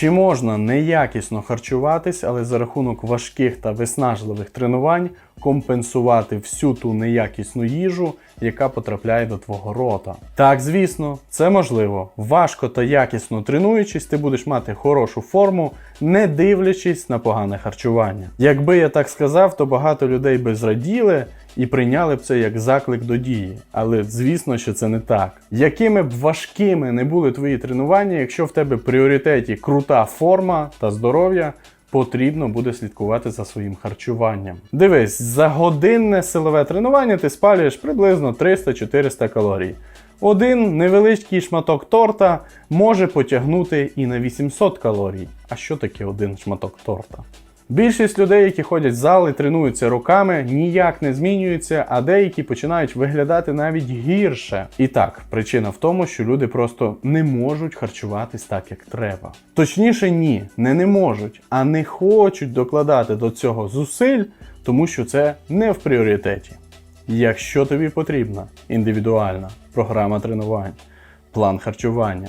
Чи можна неякісно харчуватись, але за рахунок важких та виснажливих тренувань компенсувати всю ту неякісну їжу, яка потрапляє до твого рота? Так, звісно, це можливо. Важко та якісно тренуючись, ти будеш мати хорошу форму, не дивлячись на погане харчування. Якби я так сказав, то багато людей би зраділи і прийняли б це як заклик до дії. Але звісно, що це не так. Якими б важкими не були твої тренування, якщо в тебе пріоритеті крута форма та здоров'я. Потрібно буде слідкувати за своїм харчуванням. Дивись, за годинне силове тренування ти спалюєш приблизно 300-400 калорій. Один невеличкий шматок торта може потягнути і на 800 калорій. А що таке один шматок торта? Більшість людей, які ходять в зал і тренуються роками, ніяк не змінюються, а деякі починають виглядати навіть гірше. І так, причина в тому, що люди просто не можуть харчуватись так, як треба. Точніше, ні, не не можуть, а не хочуть докладати до цього зусиль, тому що це не в пріоритеті. Якщо тобі потрібна індивідуальна програма тренувань, план харчування,